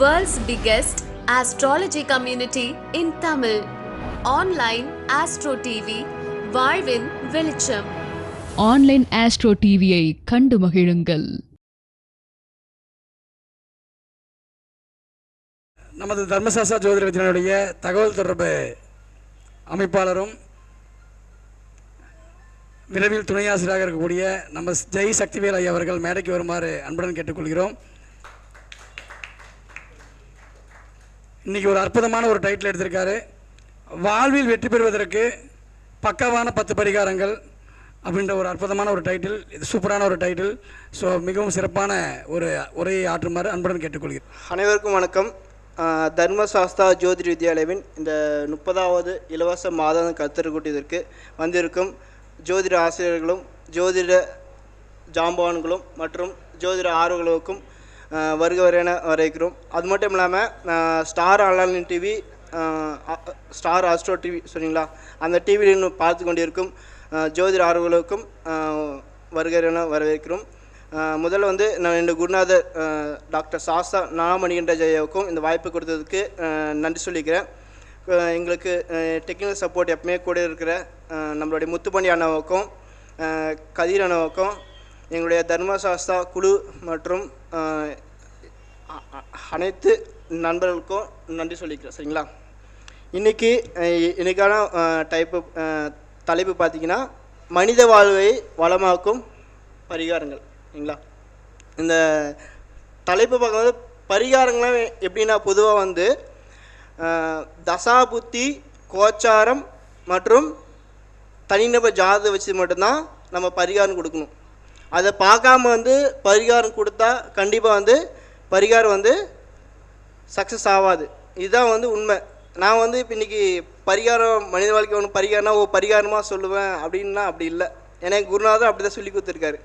World's biggest astrology community in Tamil. Online Astro TV, வாழ்வின் வெளிச்சம். Online astro டிவியை கண்டு மகிழுங்கள். நமது தர்மசாஸ்திரா ஜோதிட வித்யானுடைய தகவல் தொடர்பு அமைப்பாளரும் விரைவில் துணை ஆசிரியராக இருக்கக்கூடிய நம்ம ஜெய் சக்திவேல் ஐயா அவர்கள் மேடைக்கு வருமாறு அன்புடன் கேட்டுக்கொள்கிறோம். இன்றைக்கி ஒரு அற்புதமான ஒரு டைட்டில் எடுத்திருக்காரு. வாழ்வில் வெற்றி பெறுவதற்கு பக்கவான பத்து பரிகாரங்கள் அப்படின்ற ஒரு அற்புதமான ஒரு டைட்டில் இது சூப்பரான ஒரு டைட்டில் ஸோ மிகவும் சிறப்பான ஒரு உரையை ஆற்றுமாறு அன்புடன் கேட்டுக்கொள்கிறேன். அனைவருக்கும் வணக்கம். தர்மசாஸ்தா ஜோதிட வித்யாலயவின் இந்த முப்பதாவது இலவச மாதாந்த கருத்தரக்கூட்டத்திற்கு வந்திருக்கும் ஜோதிட ஆசிரியர்களும் ஜோதிட ஜாம்பவான்களும் மற்றும் ஜோதிட ஆர்வலர்களுக்கும் வருக வரையான வரைக்கிறோம் அது மட்டும் இல்லாமல் Star online TV Star Astro TV சொன்னீங்களா? அந்த டிவியில் பார்த்து கொண்டிருக்கும் ஆஹ் ஜோதிட ஆர்வலர்களுக்கும் வருக வரவேற்கிறோம். முதல்ல வந்து நான் இந்த குருநாதர் டாக்டர் சாஸ்தா நாமணிகண்ட ஜெயாவுக்கும் இந்த வாய்ப்பு கொடுத்ததுக்கு நன்றி சொல்லிக்கிறேன். எங்களுக்கு டெக்னிக்கல் சப்போர்ட் எப்பவுமே கூட இருக்கிற நம்மளுடைய முத்துப்பண்டி அண்ணாவுக்கும் கதிர் அண்ணாவுக்கும் எங்களுடைய தர்மசாஸ்தா குழு மற்றும் அனைத்து நண்பர்களுக்கும் நன்றி சொல்லிக்கிறேன் சரிங்களா? இன்றைக்கி இன்றைக்கான டைப்பு தலைப்பு பார்த்தீங்கன்னா மனித வாழ்வை வளமாக்கும் பரிகாரங்கள் சரிங்களா? இந்த தலைப்பு பார்க்கும்போது பரிகாரங்கள்லாம் எப்படின்னா பொதுவாக வந்து தசாபுத்தி கோச்சாரம் மற்றும் தனிநபர் ஜாதகம் வச்சு மட்டும்தான் நம்ம பரிகாரம் கொடுக்கணும். அதை பார்க்காம வந்து பரிகாரம் கொடுத்தா கண்டிப்பாக வந்து பரிகாரம் வந்து சக்ஸஸ் ஆகாது இதுதான் வந்து உண்மை. நான் வந்து இப்போ இன்றைக்கி பரிகாரம் மனித வாழ்க்கை ஒன்று பரிகாரம்னா ஓ பரிகாரமாக சொல்லுவேன் அப்படின்னா அப்படி இல்லை. ஏன்னா குருநாதர் அப்படி தான் சொல்லி கொடுத்துருக்காரு.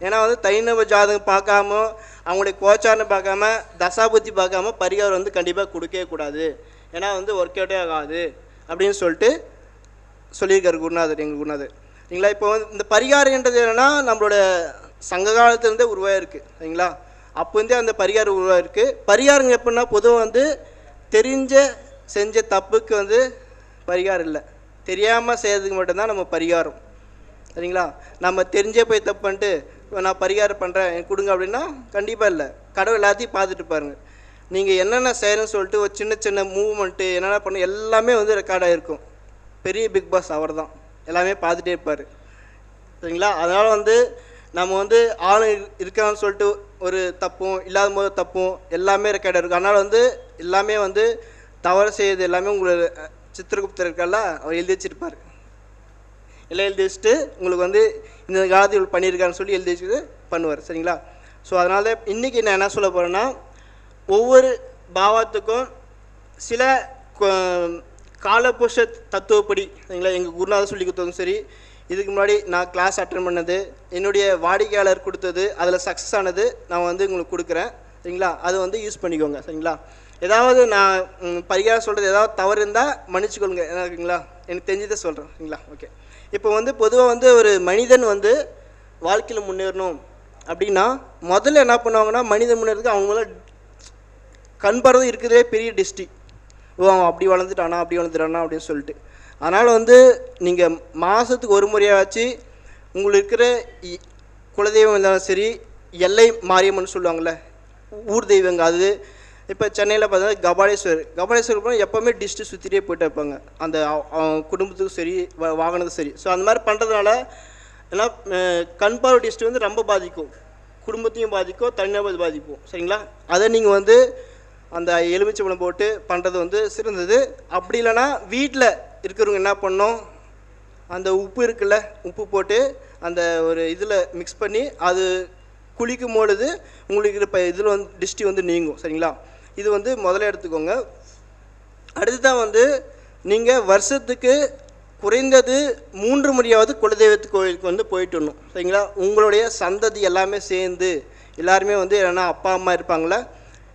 ஏன்னா வந்து தனிநபர் ஜாதகம் பார்க்காம அவங்களுடைய கோச்சாரம் பார்க்காம தசாபுத்தி பார்க்காம பரிகாரம் வந்து கண்டிப்பாக கொடுக்கவே கூடாது. ஏன்னா வந்து ஒர்க் அவுட்டே ஆகாது அப்படின்னு சொல்லிட்டு சொல்லியிருக்காரு குருநாதர் எங்கள் குருநாதர். சரிங்களா? இப்போ வந்து இந்த பரிகாரன்றது என்னென்னா நம்மளோட சங்க காலத்துலேருந்தே உருவாயிருக்கு சரிங்களா? அப்போந்தே அந்த பரிகாரம் உருவாயிருக்கு. பரிகாரம் எப்படின்னா பொதுவாக வந்து தெரிஞ்ச செஞ்ச தப்புக்கு வந்து பரிகாரம் இல்லை. தெரியாமல் செய்கிறதுக்கு மட்டும்தான் நம்ம பரிகாரம் சரிங்களா? நம்ம தெரிஞ்சே போய் தப்பு பண்ணிட்டு நான் பரிகாரம் பண்ணுறேன் எனக்கு கொடுங்க அப்படின்னா கண்டிப்பாக இல்லை. கடவுள் எல்லாத்தையும் பார்த்துட்டு பாருங்கள் நீங்கள் என்னென்ன செய்யணும்னு சொல்லிட்டு ஒரு சின்ன சின்ன மூவ்மெண்ட்டு என்னென்ன பண்ண எல்லாமே வந்து ரெக்கார்டாக இருக்கும் பெரிய பிக் பாஸ் அவர் தான் எல்லாமே பார்த்துட்டே இருப்பார். சரிங்களா? அதனால் வந்து நம்ம வந்து ஆள் இருக்கான்னு சொல்லிட்டு ஒரு தப்பும் இல்லாத போது தப்பும் எல்லாமே ரெக்கார்டாக இருக்கும் அதனால் வந்து எல்லாமே வந்து தவறு செய்யறது எல்லாமே உங்களோட சித்திரகுப்தர் இருக்கல்ல அவர் எழுதி வச்சிருப்பார். எல்லாம் எழுதி வச்சுட்டு உங்களுக்கு வந்து இந்த காலத்தில் இவ்வளோ பண்ணியிருக்காருன்னு சொல்லி எழுதி வச்சுட்டு பண்ணுவார். சரிங்களா? ஸோ அதனால் இன்றைக்கி நான் என்ன சொல்ல போகிறேன்னா ஒவ்வொரு பாவத்துக்கும் சில கொ- காலபுருஷ தத்துவப்படி சரிங்களா எங்கள் குருநாதர் சொல்லி கொடுத்ததும் சரி இதுக்கு முன்னாடி நான் கிளாஸ் அட்டன் பண்ணது என்னுடைய வாடிக்கையாளர் கொடுத்தது அதில் சக்ஸஸ் ஆனது நான் வந்து உங்களுக்கு கொடுக்குறேன் சரிங்களா? அது வந்து யூஸ் பண்ணிக்கோங்க சரிங்களா? ஏதாவது நான் பரிகாரம் சொல்கிறது ஏதாவது தவறு இருந்தால் மன்னிச்சுக்கொள்ளுங்க என்ன எனக்கு தெரிஞ்சதை சொல்கிறேன் சரிங்களா? ஓகே இப்போ வந்து பொதுவாக வந்து ஒரு மனிதன் வந்து வாழ்க்கையில் முன்னேறணும் அப்படின்னா முதல்ல என்ன பண்ணுவாங்கன்னா மனிதன் முன்னேறதுக்கு அவங்களாம் கண்பறது இருக்கிறதே பெரிய டிஸ்டி அவன் அப்படி வளர்ந்துட்டானா அப்படி வளர்ந்துட்டானா அப்படின்னு சொல்லிட்டு. அதனால் வந்து நீங்கள் மாதத்துக்கு ஒரு முறையாச்சு உங்களுக்கு இருக்கிற இ- குலதெய்வம் இருந்தாலும் சரி எல்லை மாரியம்மன் சொல்லுவாங்கள்ல ஊர் தெய்வங்க அது. இப்போ சென்னையில் பார்த்தீங்கன்னா கபாலேஸ்வர் கபாலேஸ்வர் போனால் எப்போவுமே டிஸ்ட்டு சுற்றிட்டே போயிட்டு இருப்பாங்க. அந்த குடும்பத்துக்கும் சரி வாகனத்துக்கும் சரி. ஸோ அந்த மாதிரி பண்ணுறதுனால ஏன்னா கண்பார்வை கண் பார்வை வந்து ரொம்ப பாதிக்கும். குடும்பத்தையும் பாதிக்கும் தனிநபர் பாதிக்கும். சரிங்களா? அதை நீங்கள் வந்து அந்த எலுமிச்சம்பழம் போட்டு பண்ணுறது வந்து சிறந்தது. அப்படி இல்லைன்னா வீட்டில் இருக்கிறவங்க என்ன பண்ணோம் அந்த உப்பு இருக்குல்ல உப்பு போட்டு அந்த ஒரு இதில் மிக்ஸ் பண்ணி அது குளிக்கும் பொழுது உங்களுக்கு இப்போ இதில் வந்து டிஸ்டி வந்து நீங்கும் சரிங்களா? இது வந்து முதல்ல எடுத்துக்கோங்க. அடுத்து தான் வந்து நீங்கள் வருஷத்துக்கு குறைந்தது மூன்று முறையாவது குலதெய்வத்து கோயிலுக்கு வந்து போயிட்டு வரணும் சரிங்களா? உங்களுடைய சந்ததி எல்லாமே சேர்ந்து எல்லாருமே வந்து என்னென்னா அப்பா அம்மா இருப்பாங்களே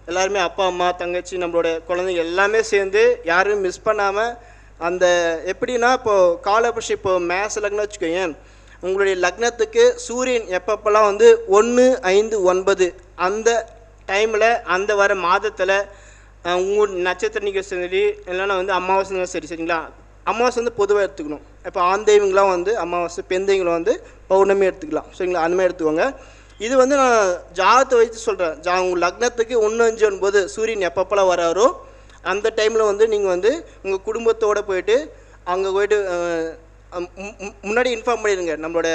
எல்லாருமே அப்பா அம்மா தங்கச்சி நம்மளோட குழந்தைங்க எல்லாமே சேர்ந்து யாரும் மிஸ் பண்ணாமல் அந்த எப்படின்னா இப்போது காலபட்ச இப்போ மேஸ் லக்னம் வச்சுக்கோங்க உங்களுடைய லக்னத்துக்கு சூரியன் எப்பப்பெல்லாம் வந்து ஒன்று ஐந்து ஒன்பது அந்த டைமில் அந்த வர மாதத்தில் உங்கள் நட்சத்திர நிகழ்ச்சி சரி இல்லைன்னா வந்து அமாவாசை சரி சரிங்களா? அமாவாசை வந்து பொதுவாக எடுத்துக்கணும். இப்போ ஆண் வந்து அமாவாசை பெண் வந்து பௌர்ணமி எடுத்துக்கலாம். சரிங்களா? அந்த மாதிரி எடுத்துக்கோங்க. இது வந்து நான் ஜாதத்தை வைத்து சொல்கிறேன் ஜா உங்கள் லக்னத்துக்கு ஒன்று அஞ்சு ஒன்பது சூரியன் எப்பப்பெல்லாம் வராரோ அந்த டைமில் வந்து நீங்கள் வந்து உங்கள் குடும்பத்தோடு போயிட்டு அங்கே போயிட்டு முன்னாடி இன்ஃபார்ம் பண்ணிடுங்க. நம்மளோட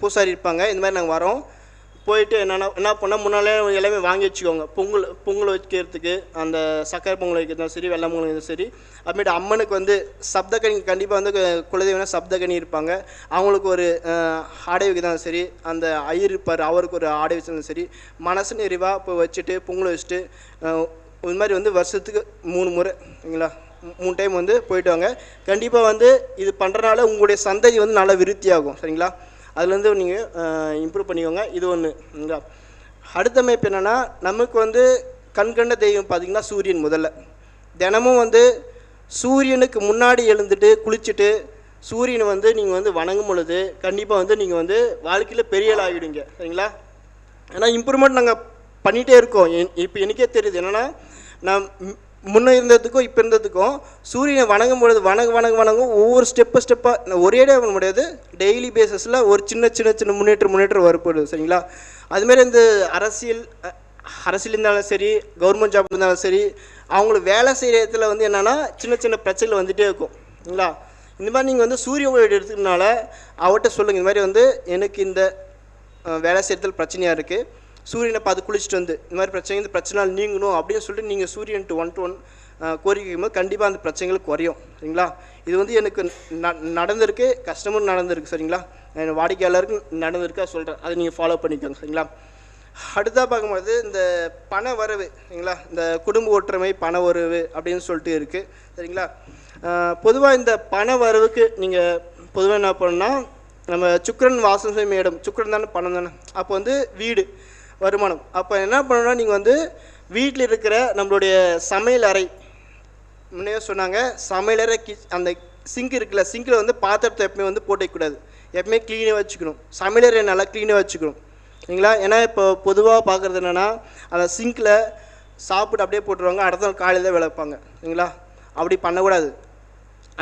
பூசாரி இருப்பாங்க. இந்த மாதிரி நாங்கள் வரோம். போயிட்டு என்னென்ன என்ன பண்ணால் முன்னாலே எல்லாமே வாங்கி வச்சுக்கோங்க. பொங்கல் பொங்கல் வைக்கிறதுக்கு அந்த சக்கரை பொங்கல் வைக்கிறதும் சரி வெள்ளை பொங்கல் வைக்கிறதும் சரி அப்புறமேட்டு அம்மனுக்கு வந்து சப்தகனி கண்டிப்பாக வந்து குலதெய்வம்னா சப்தகனி இருப்பாங்க. அவங்களுக்கு ஒரு ஆடை வைக்கிறதும் சரி அந்த ஐயர் இருப்பார் அவருக்கு ஒரு ஆடை வச்சிருந்தாலும் சரி மனசு நிறைவாக இப்போ வச்சுட்டு பொங்கல் வச்சுட்டு இது மாதிரி வந்து வருஷத்துக்கு மூணு முறை ஓகேங்களா மூணு டைம் வந்து போயிட்டு வாங்க. கண்டிப்பாக வந்து இது பண்ணுறனால உங்களுடைய சந்ததி வந்து நல்லா விருத்தியாகும் சரிங்களா? அதுலேருந்து நீங்கள் இம்ப்ரூவ் பண்ணிக்கோங்க. இது ஒன்று சரிங்களா அடுத்த அமைப்பு என்னென்னா நமக்கு வந்து கண்கண்ட தெய்வம் பார்த்திங்கன்னா சூரியன் முதல்ல. தினமும் வந்து சூரியனுக்கு முன்னாடி எழுந்துட்டு குளிச்சுட்டு சூரியனை வந்து நீங்கள் வந்து வணங்கும் பொழுது கண்டிப்பாக வந்து நீங்கள் வந்து வாழ்க்கையில் பெரிய ஆகிடுங்க சரிங்களா? ஏன்னா இம்ப்ரூவ்மெண்ட் நாங்கள் பண்ணிகிட்டே இருக்கோம். இப்போ எனக்கே தெரியுது. என்னென்னா நான் முன்ன இருந்ததுக்கும் இப்போ இருந்ததுக்கும் சூரியனை வணங்கும் பொழுது வணங்க வணங்க வணங்கும் ஒவ்வொரு ஸ்டெப்பு ஸ்டெப்பாக ஒரேடியாக பண்ண முடியாது. டெய்லி பேசிஸில் ஒரு சின்ன சின்ன சின்ன முன்னேற்றம் முன்னேற்றம் வரப்படுது சரிங்களா? அதுமாரி இந்த அரசியல் அரசியல் இருந்தாலும் சரி கவர்மெண்ட் ஜாப் இருந்தாலும் சரி அவங்களுக்கு வேலை செய்கிற இடத்துல வந்து என்னென்னா சின்ன சின்ன பிரச்சனைகள் வந்துகிட்டே இருக்கும் சரிங்களா? இந்த மாதிரி நீங்கள் வந்து சூரிய ஒளி எடுத்துக்கனால அவர்கிட்ட சொல்லுங்கள் இந்த மாதிரி வந்து எனக்கு இந்த வேலை செய்கிறதுல பிரச்சனையாக இருக்குது சூரியனை பார்த்து குளிச்சுட்டு வந்து இந்த மாதிரி பிரச்சனை இந்த பிரச்சனை நீங்கணும் அப்படின்னு சொல்லிட்டு நீங்கள் சூரியன் டு ஒன் டு ஒன் கோரிக்கைக்கும் போது கண்டிப்பாக அந்த பிரச்சனைகள் குறையும் சரிங்களா? இது வந்து எனக்கு ந- நடந்திருக்கு கஷ்டமும் நடந்திருக்கு சரிங்களா? என் வாடிக்கையாளருக்கு நடந்திருக்கா சொல்கிறேன் அதை நீங்கள் ஃபாலோ பண்ணிக்கோங்க சரிங்களா? அடுத்ததாக பார்க்கும்போது இந்த பண வரவு சரிங்களா? இந்த குடும்ப ஒற்றுமை பண வரவு அப்படின்னு சொல்லிட்டு இருக்குது சரிங்களா? பொதுவாக இந்த பண வரவுக்கு நீங்கள் பொதுவாக என்ன பண்ணணும்னா நம்ம சுக்கரன் வாசம் செய்யும் இடம் சுக்கரன் தானே பணம் தானே. அப்போ வந்து வீடு வருமானம். அப்போ என்ன பண்ணணும்னா நீங்கள் வந்து வீட்டில் இருக்கிற நம்மளுடைய சமையல் அறை முன்னே சொன்னாங்க சமையலறை கி அந்த சிங்க் இருக்குல்ல சிங்கில் வந்து பாத்திரத்தை எப்பவுமே வந்து போட்டு வைக்கக்கூடாது எப்பவுமே க்ளீனாக வச்சுக்கணும். சமையலறை நல்லா க்ளீனாக வச்சுக்கணும். சரிங்களா? ஏன்னா இப்போ பொதுவாக பார்க்குறது என்னென்னா அந்த சிங்கில் சாப்பிட்டு அப்படியே போட்டுருவாங்க. அடுத்த நாள் காலையில் தான் விளப்பாங்க. சரிங்களா? அப்படி பண்ணக்கூடாது.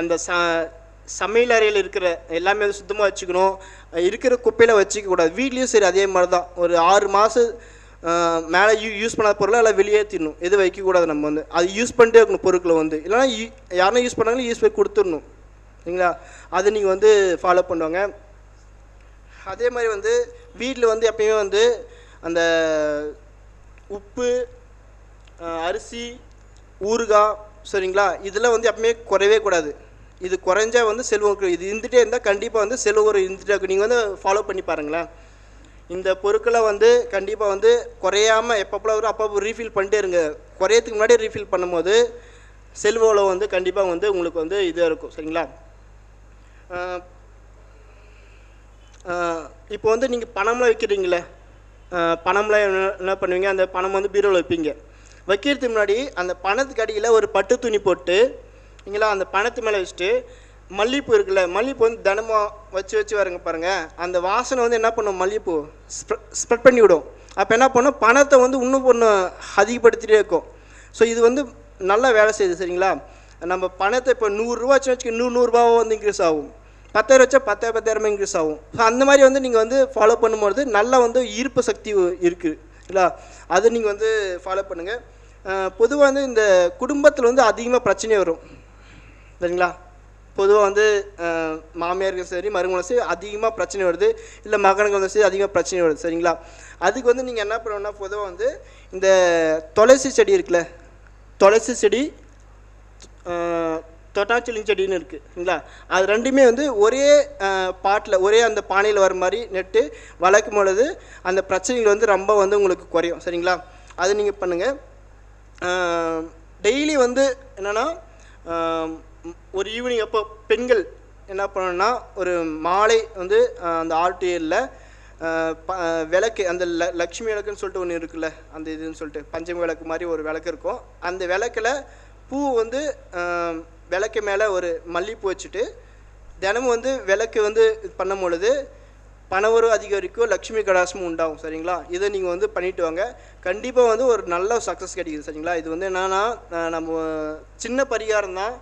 அந்த சா சமையல் அறையில் இருக்கிற எல்லாமே வந்து சுத்தமாக வச்சுக்கணும். இருக்கிற குப்பையில் வச்சுக்கக்கூடாது வீட்லேயும் சரி அதே மாதிரி தான் ஒரு ஆறு மாதம் மேலே யூ யூஸ் பண்ணாத பொருளை எல்லாம் வெளியேற்றிடணும் எது வைக்கக்கூடாது நம்ம வந்து. அது யூஸ் பண்ணிட்டே இருக்கணும் பொருட்களை வந்து. இல்லைனா யாருன்னா யூஸ் பண்ணாங்களோ யூஸ் பண்ணி கொடுத்துடணும். சரிங்களா அது நீங்கள் வந்து ஃபாலோ பண்ணுவாங்க. அதே மாதிரி வந்து வீட்டில் வந்து எப்பயுமே வந்து அந்த உப்பு அரிசி ஊறுகாய் சரிங்களா? இதெல்லாம் வந்து எப்பவுமே குறையவே கூடாது. இது குறைஞ்சா வந்து செல்வம் இது இருந்துகிட்டே இருந்தால் கண்டிப்பாக வந்து செல்வம் ஒரு இருந்துகிட்டே இருக்கும். நீங்கள் வந்து ஃபாலோ பண்ணி பாருங்களேன் இந்த பொருட்களை வந்து கண்டிப்பாக வந்து குறையாமல் எப்பப்போ வரும் அப்பப்போ ரீஃபில் பண்ணிட்டே இருங்க. குறையத்துக்கு முன்னாடி ரீஃபில் பண்ணும்போது செல்வோவில் வந்து கண்டிப்பாக வந்து உங்களுக்கு வந்து இதாக இருக்கும். சரிங்களா? இப்போ வந்து நீங்கள் பணம்லாம் வைக்கிறீங்களே பணம்லாம் என்ன பண்ணுவீங்க? அந்த பணம் வந்து பீரோவில் வைப்பீங்க. வைக்கிறதுக்கு முன்னாடி அந்த பணத்துக்கு அடியில் ஒரு பட்டு துணி போட்டு நீங்களா அந்த பணத்து மேலே வச்சுட்டு மல்லிகைப்பூ இருக்குல்ல மல்லிகைப்பூ வந்து தினமும் வச்சு வச்சு வரங்க பாருங்கள் அந்த வாசனை வந்து என்ன பண்ணும்? மல்லிகைப்பூ ஸ்ப்ரெட் பண்ணி விடும். அப்போ என்ன பண்ணும்? பணத்தை வந்து இன்னும் ஒன்று அதிகப்படுத்திட்டே இருக்கும். ஸோ இது வந்து நல்லா வேலை செய்யுது சரிங்களா? நம்ம பணத்தை இப்போ நூறுரூவா வச்சு வச்சுக்க நூறு நூறுரூபாவோ வந்து இன்க்ரீஸ் ஆகும். பத்தாயிரம் வச்சா பத்தாயிரம் பத்தாயிரமா இன்க்ரீஸ் ஆகும். ஸோ அந்த மாதிரி வந்து நீங்கள் வந்து ஃபாலோ பண்ணும்போது நல்லா வந்து ஈர்ப்பு சக்தி இருக்குது இல்லை? அது நீங்கள் வந்து ஃபாலோ பண்ணுங்கள் பொதுவாக வந்து இந்த குடும்பத்தில் வந்து அதிகமாக பிரச்சனை வரும். சரிங்களா? பொதுவாக வந்து அஹ், சரி மருமகளும் சரி அதிகமாக பிரச்சனை வருது. இல்லை மகனுக்கு வந்து சரி அதிகமாக பிரச்சனை வருது சரிங்களா? அதுக்கு வந்து நீங்கள் என்ன பண்ணணும்னா பொதுவாக வந்து இந்த துளசி செடி இருக்குல்ல துளசி செடி அஹ், செடின்னு இருக்குது சரிங்களா? அது ரெண்டுமே வந்து ஒரே பாட்டில் ஒரே அந்த பானையில் வர மாதிரி நெட்டு வளர்க்கும் பொழுது அந்த பிரச்சனைகள் வந்து ரொம்ப வந்து உங்களுக்கு குறையும் சரிங்களா? அது நீங்கள் பண்ணுங்கள் டெய்லி வந்து என்னென்னா ஒரு ஈவினிங் அப்போ பெண்கள் என்ன பண்ணணும்னா ஒரு மாலை வந்து அந்த ஆல்டியரில் விளக்கு அந்த ல லக்ஷ்மி விளக்குன்னு சொல்லிட்டு ஒன்று இருக்குல்ல அந்த இதுன்னு சொல்லிட்டு பஞ்சமி விளக்கு மாதிரி ஒரு விளக்கு இருக்கும். அந்த விளக்கில் பூ வந்து விளக்கு மேலே ஒரு மல்லிப்பூ வச்சுட்டு தினமும் வந்து விளக்கு வந்து இது பண்ணும் பொழுது பணவரும் அதிகரிக்கும் லக்ஷ்மி கடாசமும் உண்டாகும் சரிங்களா? இதை நீங்கள் வந்து பண்ணிட்டு வாங்க. கண்டிப்பாக வந்து ஒரு நல்ல சக்ஸஸ் கிடைக்குது சரிங்களா? இது வந்து என்னென்னா நம்ம சின்ன பரிகாரம் தான்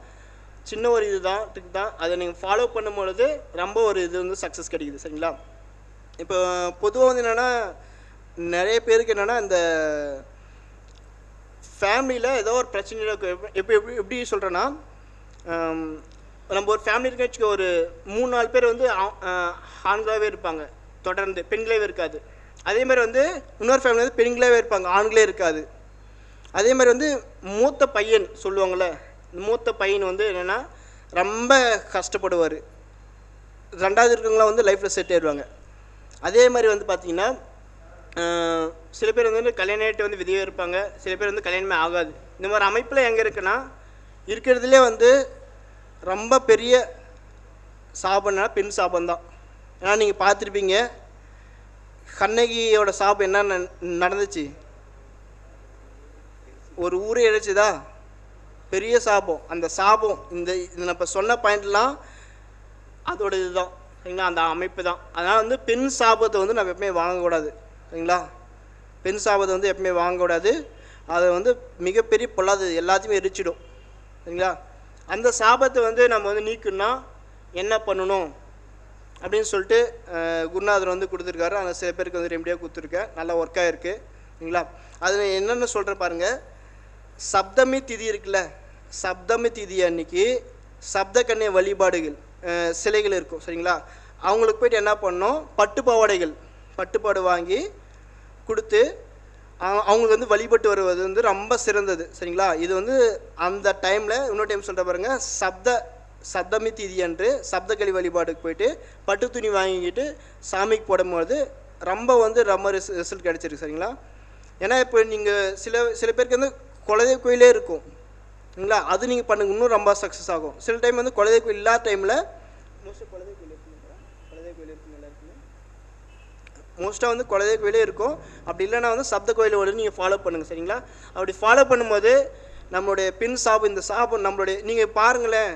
சின்ன ஒரு இதுதான் தான். அதை நீங்கள் ஃபாலோ பண்ணும் பொழுது ரொம்ப ஒரு இது வந்து சக்ஸஸ் கிடைக்குது சரிங்களா? இப்போ பொதுவாக வந்து என்னென்னா நிறைய பேருக்கு என்னென்னா இந்த ஃபேமிலியில் ஏதோ ஒரு பிரச்சனையில் இருக்கு. எப்படி எப்படி எப்படி சொல்கிறேன்னா நம்ம ஒரு ஃபேமிலி இருக்குன்னு வச்சுக்கோ ஒரு மூணு நாலு பேர் வந்து ஆ- ஆண்களாகவே இருப்பாங்க. தொடர்ந்து பெண்களே இருக்காது. அதே மாதிரி வந்து இன்னொரு ஃபேமிலி வந்து பெண்களாகவே இருப்பாங்க ஆண்களே இருக்காது. அதே மாதிரி வந்து மூத்த பையன் சொல்லுவாங்கள்ல மூத்த பையன் வந்து என்னென்னா ரொம்ப கஷ்டப்படுவார். ரெண்டாவது இருக்கவங்களாம் வந்து லைஃப்பில் செட் ஆயிடுவாங்க. அதே மாதிரி வந்து பார்த்திங்கன்னா சில பேர் வந்து கல்யாணம் ஆகிட்டு வந்து விதியாக இருப்பாங்க. சில பேர் வந்து கல்யாணமே ஆகாது. இந்த மாதிரி அமைப்பில் எங்கே இருக்குன்னா இருக்கிறதுலே வந்து ரொம்ப பெரிய சாபம்னா பெண் சாபம் தான் ஏன்னா நீங்கள் பார்த்துருப்பீங்க கண்ணகியோட சாபம் என்ன ந- நடந்துச்சு? ஒரு ஊரே இழைச்சுதா? பெரிய சாபம். அந்த சாபம் இந்த இது நம்ம சொன்ன பாயிண்ட்லாம் அதோட இதுதான். சரிங்களா? அந்த அமைப்பு தான். அதனால் வந்து பெண் சாபத்தை வந்து நம்ம எப்பவுமே வாங்கக்கூடாது. சரிங்களா? பெண் சாபத்தை வந்து எப்பவுமே வாங்கக்கூடாது. அதை வந்து மிகப்பெரிய பொல்லாது எல்லாத்தையுமே எரிச்சிடும். சரிங்களா? அந்த சாபத்தை வந்து நம்ம வந்து நீக்கணும்னா என்ன பண்ணணும்? அப்படின்னு சொல்லிட்டு குருநாதர் வந்து கொடுத்துருக்காரு. அந்த சில பேருக்கு வந்து ரெமடியாக கொடுத்துருக்கேன் நல்லா ஒர்க்காக இருக்குது சரிங்களா? அதில் என்னென்ன சொல்கிற பாருங்கள் சப்தமி திதி இருக்குல்ல? சப்தமி திதி அன்னைக்கு சப்த கன்னிய வழிபாடுகள் சிலைகள் இருக்கும் சரிங்களா? அவங்களுக்கு போயிட்டு என்ன பண்ணணும்? பட்டு பாவாடைகள் பட்டுப்பாடு வாங்கி கொடுத்து அவங்களுக்கு வந்து வழிபட்டு வருவது வந்து ரொம்ப சிறந்தது சரிங்களா? இது வந்து அந்த டைமில் இன்னொரு டைம் சொல்கிற பாருங்க சப்த சப்தமி திதி அன்று சப்தகளி வழிபாடுக்கு போயிட்டு பட்டு துணி வாங்கிக்கிட்டு சாமிக்கு போடும்போது ரொம்ப வந்து ரொம்ப ரிசல்ட் கிடச்சிருக்கு சரிங்களா? ஏன்னா இப்போ நீங்கள் சில சில பேருக்கு வந்து குலதெய்வ கோயிலே இருக்கும். சரிங்களா அது நீங்கள் பண்ணுங்க. இன்னும் ரொம்ப சக்ஸஸ் ஆகும். சில டைம் வந்து குலதெய்வ கோயில் இல்லாத டைமில் மோஸ்ட்டாக குலதெய்வ கோயில் இருக்குங்களா? கோயில் இருக்குங்க எல்லாருக்குமே? மோஸ்ட்டாக வந்து குலதெய்வ கோயிலே இருக்கும். அப்படி இல்லைன்னா வந்து சப்த கோயில் வந்து நீங்கள் ஃபாலோ பண்ணுங்கள் சரிங்களா? அப்படி ஃபாலோ பண்ணும்போது நம்மளுடைய பின் சாபம் இந்த சாபம் நம்மளுடைய நீங்கள் பாருங்களேன்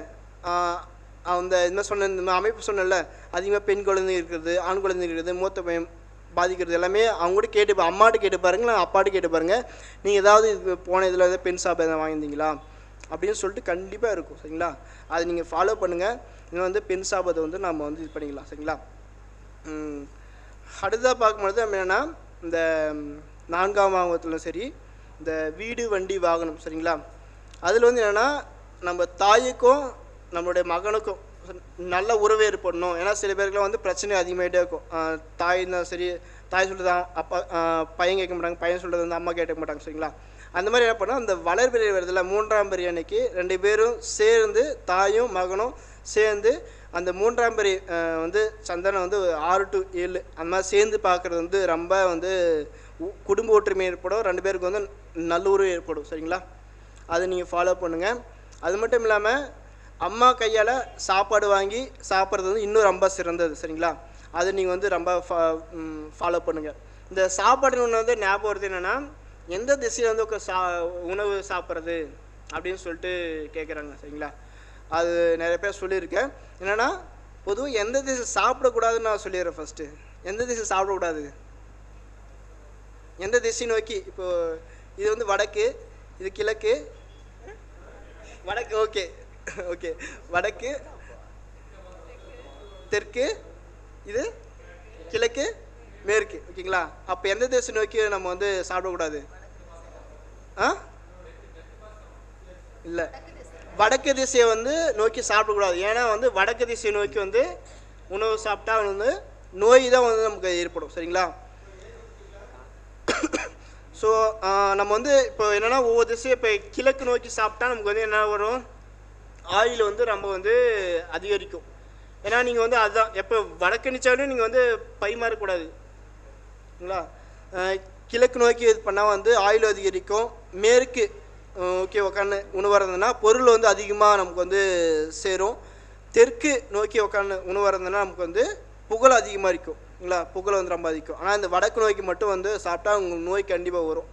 அந்த இந்த சொன்ன இந்த அமைப்பு சொன்னல அதிகமாக பெண் குழந்தைங்க இருக்கிறது ஆண் குழந்தைங்க இருக்கிறது மூத்த பையன் பாதிக்கிறது எல்லாமே அவங்க கூட கேட்டு பா- அம்மாட்ட கேட்டு பாருங்கள் அப்பாட்ட கேட்டு பாருங்கள் நீங்கள் ஏதாவது இது போன இதில் ஏதாவது பெண் சாப்பிட வாங்கியிருந்தீங்களா? அப்படின்னு சொல்லிட்டு கண்டிப்பாக இருக்கும் சரிங்களா? அதை நீங்கள் ஃபாலோ பண்ணுங்கள் இன்னும் வந்து பெண் சாபத்தை வந்து நம்ம வந்து இது பண்ணிக்கலாம் சரிங்களா? அடுத்ததாக பார்க்கும்பொழுது நம்ம என்னென்னா இந்த நான்காம் பாகத்திலும் சரி இந்த வீடு வண்டி வாகனம் சரிங்களா? அதில் வந்து என்னென்னா நம்ம தாய்க்கும் நம்மளுடைய மகனுக்கும் நல்ல உறவே ஏற்படணும் ஏன்னா சில பேருக்குலாம் வந்து பிரச்சனை அதிகமாகிட்டே இருக்கும். தாய் இருந்தாலும் சரி தாய் சொல்கிறது அப்பா பையன் கேட்க மாட்டாங்க பையன் சொல்கிறது வந்து அம்மா கேட்க மாட்டாங்க சரிங்களா? அந்த மாதிரி என்ன பண்ணால் அந்த வளர்பிறை வருதுல மூன்றாம் பிறை அன்னைக்கு ரெண்டு பேரும் சேர்ந்து தாயும் மகனும் சேர்ந்து அந்த மூன்றாம் பிறை வந்து சந்தனம் வந்து ஆறு டு ஏழு அந்த மாதிரி சேர்ந்து பார்க்குறது வந்து ரொம்ப வந்து குடும்ப ஒற்றுமை ஏற்படும். ரெண்டு பேருக்கு வந்து நல்லுறவு ஏற்படும். சரிங்களா? அதை நீங்கள் ஃபாலோ பண்ணுங்கள் அது மட்டும் இல்லாமல் அம்மா கையால் சாப்பாடு வாங்கி சாப்பிட்றது வந்து இன்னும் ரொம்ப சிறந்தது. சரிங்களா? அதை நீங்கள் வந்து ரொம்ப ஃபாலோ பண்ணுங்கள் இந்த சாப்பாடுன்னு ஒன்று வந்து ஞாபகம் வருது என்னென்னா எந்த திசையில் வந்து சா உணவு சாப்பிட்றது அப்படின்னு சொல்லிட்டு கேட்குறாங்க சரிங்களா? அது நிறைய பேர் சொல்லியிருக்கேன். என்னென்னா பொதுவாக எந்த திசை சாப்பிடக்கூடாதுன்னு நான் சொல்லிடுறேன் ஃபஸ்ட்டு எந்த திசை சாப்பிடக்கூடாது? எந்த திசை நோக்கி? இப்போ இது வந்து வடக்கு இது கிழக்கு. வடக்கு ஓகே. ஓகே. வடக்கு தெற்கு இது கிழக்கு. மேற்கு ஓகேங்களா? அப்போ எந்த திசை நோக்கி நம்ம வந்து சாப்பிடக்கூடாது? ஆ? இல்லை. வடக்கு திசையை வந்து நோக்கி சாப்பிடக்கூடாது. ஏன்னா வந்து வடக்கு திசையை நோக்கி வந்து உணவு சாப்பிட்டா வந்து நோய் தான் வந்து நமக்கு ஏற்படும். சரிங்களா? ஸோ நம்ம வந்து இப்போ என்னென்னா ஒவ்வொரு திசையும் இப்போ கிழக்கு நோக்கி சாப்பிட்டா நமக்கு வந்து என்ன வரும்? ஆயில் வந்து ரொம்ப வந்து அதிகரிக்கும். ஏன்னா நீங்கள் வந்து அதுதான் எப்போ வடக்கு நிச்சாலும் நீங்கள் வந்து பரிமாறக்கூடாது. சரிங்களா கிழக்கு நோக்கி இது பண்ணால் வந்து ஆயில் அதிகரிக்கும். மேற்கு ஓகே உக்காந்து உணவு பொருள் வந்து அதிகமாக நமக்கு வந்து சேரும். தெற்கு நோக்கி உக்காந்து உணவு நமக்கு வந்து புகழ் அதிகமாக இருக்கும். சரிங்களா புகழ் வந்து ரொம்ப அதிகம். ஆனால் இந்த வடக்கு நோக்கி மட்டும் வந்து சாப்பிட்டா உங்கள் நோய் கண்டிப்பாக வரும்.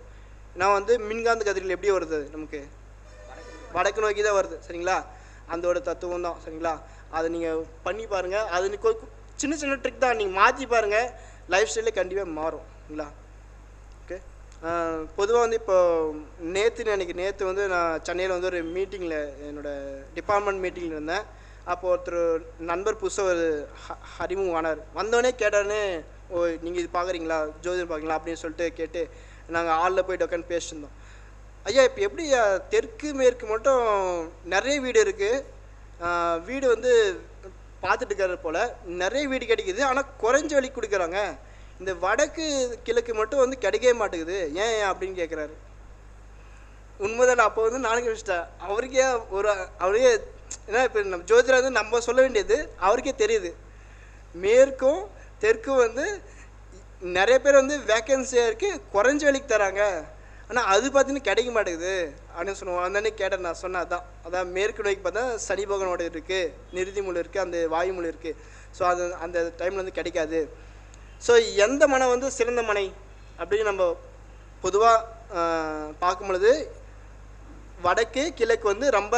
ஏன்னா வந்து மின்காந்த கதிர்கள் எப்படி வருது அது நமக்கு? வடக்கு நோக்கி தான் வருது. சரிங்களா? அதோட தத்துவம் தான். சரிங்களா? அதை நீங்கள் பண்ணி பாருங்கள் அது சின்ன சின்ன ட்ரிக் தான். நீங்கள் மாற்றி பாருங்கள் லைஃப் ஸ்டைலே கண்டிப்பாக மாறும் ஓகே பொதுவாக வந்து இப்போ நேற்று அன்றைக்கி நேற்று வந்து நான் சென்னையில் வந்து ஒரு மீட்டிங்கில் என்னோடய டிபார்ட்மெண்ட் மீட்டிங்கில் இருந்தேன். அப்போ ஒருத்தர் நண்பர் புதுசாக ஒரு ஹ அறிமுகம் ஆனார் வந்தோடனே கேட்டாருன்னு ஓ நீங்கள் இது பார்க்குறீங்களா ஜோதிடம் பார்க்குறீங்களா அப்படின்னு சொல்லிட்டு கேட்டு நாங்கள் ஆளில் போயிட்டு உட்காந்து பேசியிருந்தோம் ஐயா இப்போ எப்படி தெற்கு மேற்கு மட்டும் நிறைய வீடு இருக்குது வீடு வந்து பார்த்துட்டு இருக்காரு போல் நிறைய வீடு கிடைக்குது. ஆனால் குறைஞ்ச விலை கொடுக்குறாங்க. இந்த வடக்கு கிழக்கு மட்டும் வந்து கிடைக்கவே மாட்டேங்குது. ஏன் ஏன் அப்படின்னு கேட்குறாரு உண்மைதான் அப்போ வந்து நானும் யோசிச்சிட்டேன் அவருக்கே ஒரு அவருக்கே ஏன்னா இப்போ நம்ம ஜோதிடர் வந்து நம்ம சொல்ல வேண்டியது அவருக்கே தெரியுது. மேற்கும் தெற்கும் வந்து நிறைய பேர் வந்து வேக்கன்சியாக இருக்குது குறைஞ்ச விலைக்கு தராங்க. ஆனால் அது பார்த்தீங்கன்னா கிடைக்க மாட்டேங்குது அப்படின்னு சொல்லுவோம். அந்த அன்னைக்கு கேட்டேன் நான் சொன்னேன் அதான். அதான் மேற்கு நோய்க்கு பார்த்தா சனி பகவானோட இருக்குது நிறுதி முள் இருக்குது அந்த வாயு முள் இருக்குது ஸோ அது அந்த டைமில் வந்து கிடைக்காது. ஸோ எந்த மனை வந்து சிறந்த மனை அப்படின்னு நம்ம பொதுவாக பார்க்கும் பொழுது வடக்கு கிழக்கு வந்து ரொம்ப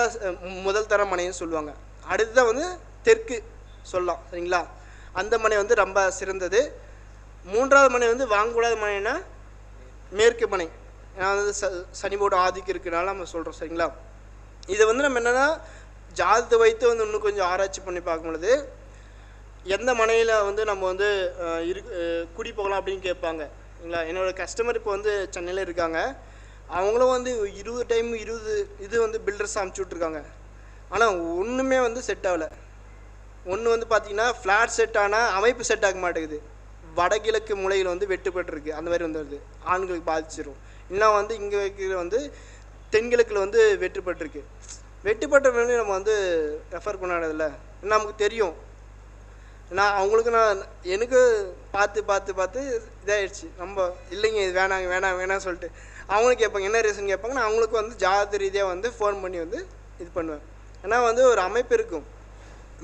முதல் தர மனைன்னு சொல்லுவாங்க. அடுத்ததான் வந்து தெற்கு சொல்லலாம் சரிங்களா? அந்த மனை வந்து ரொம்ப சிறந்தது. மூன்றாவது மனை வந்து வாங்கக்கூடாத மனைனா மேற்கு மனை. ஏன்னா வந்து ச சனிபோட ஆதிக்கம் இருக்கனால நம்ம சொல்கிறோம் சரிங்களா? இதை வந்து நம்ம என்னென்னா ஜாதத்தை வைத்து வந்து இன்னும் கொஞ்சம் ஆராய்ச்சி பண்ணி பார்க்கும் பொழுது எந்த மனையில் வந்து நம்ம வந்து இரு குடி போகலாம் அப்படின்னு கேட்பாங்க சரிங்களா என்னோட கஸ்டமர் இப்போ வந்து சென்னையில் இருக்காங்க. அவங்களும் வந்து இருபது டைம் இருபது இது வந்து பில்டர்ஸ் அமுச்சு விட்ருக்காங்க ஆனால் ஒன்றுமே வந்து செட் ஆகலை. ஒன்று வந்து பார்த்திங்கன்னா ஃப்ளாட் செட் ஆனால் அமைப்பு செட் ஆக மாட்டேங்குது. வடகிழக்கு மூலையில் வந்து வெட்டுப்பட்டுருக்கு அந்த மாதிரி வந்துடுது ஆண்களுக்கு பாதிச்சிடும் இல்லைனா வந்து இங்கே வைக்கிற வந்து தென்கிழக்கில் வந்து வெற்றி பெற்றிருக்கு வெற்றி வேலையை நம்ம வந்து ரெஃபர் பண்ணாடதில்ல நமக்கு தெரியும். நான் அவங்களுக்கு நான் எனக்கு பார்த்து பார்த்து பார்த்து இதாகிடுச்சு நம்ம இல்லைங்க இது வேணாங்க வேணாம் வேணாம் சொல்லிட்டு. அவங்களுக்கு கேட்பாங்க என்ன ரீசன் கேட்பாங்க நான் அவங்களுக்கு வந்து ஜாத ரீதியாக வந்து ஃபோன் பண்ணி வந்து இது பண்ணுவேன். ஏன்னா வந்து ஒரு அமைப்பு இருக்கும்.